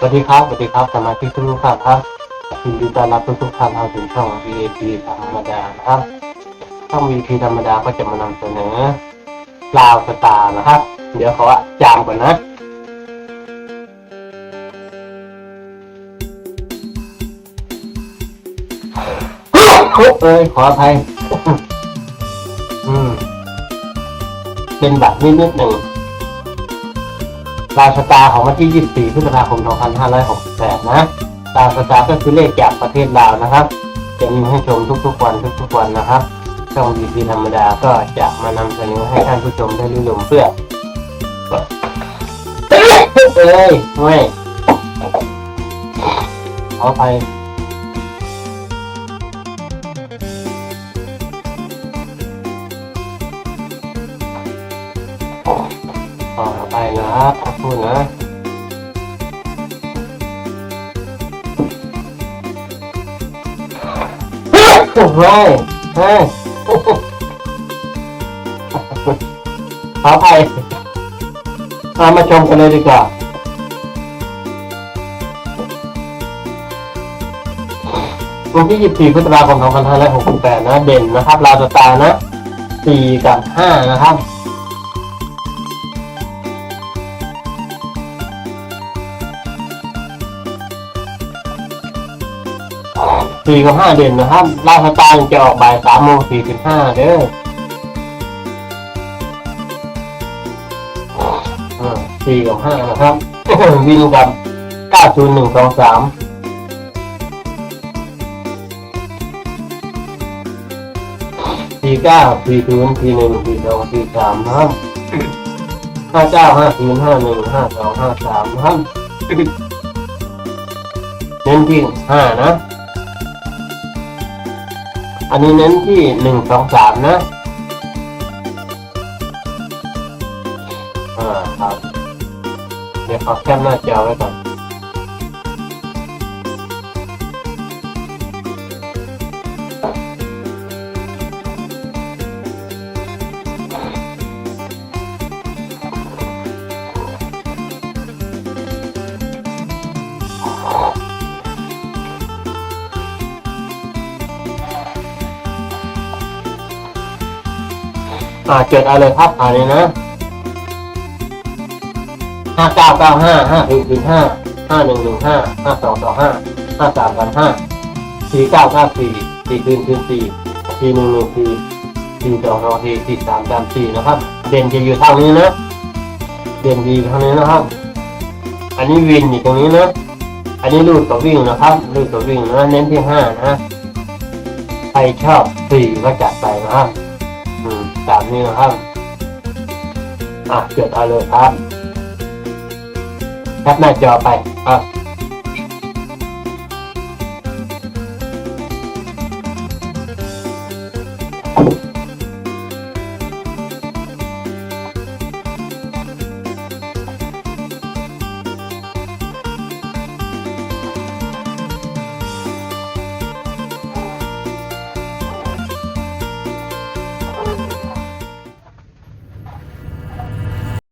สวัสดีครับ สวัสดีครับ สมาชิกทุกท่านครับยินดีต้อนรับทุกทุกท่านเข้าสู่ช่อง VIP ธรรมดานะครับ ช่อง VIP ธรรมดาก็จะมานำเสนอลาวสตาร์นะครับ เดี๋ยวขอจามก่อนนะคุกเอ้ยขออภัย อืม เป็นแบบนิดนิดหนึ่ง ดาวชะตาของวันที่ 24 พฤษภาคม 2568 นะดาวชะตาก็คือเลขจากประเทศลาวนะครับ จะมีให้ชมทุกๆวันทุกๆวันนะครับ ช่องดีพีธรรมดาก็จะมานำเสนอให้ท่านผู้ชมได้รู้ลมเพื่อเอ้ยไม่ขออภัย ออภัยนะครับขอบคุณนะไม่ไม่ขออภัยมามาชมกันเลยดีกว่าวันที่ 24พฤษภาคม2568 นะ เด่นนะครับลาสตานะ 4 กับ 5 นะครับ 4กับ5เด่นนะครับลาวสตาร์จะออกบ่าย3โมง45เด้ออ่า4กับ5นะครับ วินกับ90123สี่เก้าสี่ศูนย์สี่หนึ่งสี่สองสี่สามนะครับห้าเก้าห้าศูนย์ห้าหนึ่งห้าสองห้าสามนะครับเน้นที่ห้านะ อันนี้เน้นที่หนึ่งสองสามนะอ่าครับ เดี๋ยวขอแคปหน้าจอไว้ก่อน อ่าเกิดอะไรครับอ่านเลยนะห้าเก้าเก้าห้าห้าหนึ่งหนึ่งห้าห้าหนึ่งหนึ่งห้าห้าสองสองห้าห้าสามกันห้าสี่เก้าเก้าสี่สี่คืนคืนสี่สี่หนึ่งหนึ่งสี่สี่สองสองสี่สี่สามสามสี่นะครับ เด่นจะอยู่ทางนี้นะ เด่นดีทางนี้นะครับ อันนี้วินอยู่ตรงนี้นะ อันนี้ลูดตัววิ่งนะครับลูดตัววิ่งนะเน้นที่ห้านะใครชอบสี่ก็จัดไปนะครับ สามนี้นะครับอะเกิดเอาเลยครับแคปหน้าจอไปครับ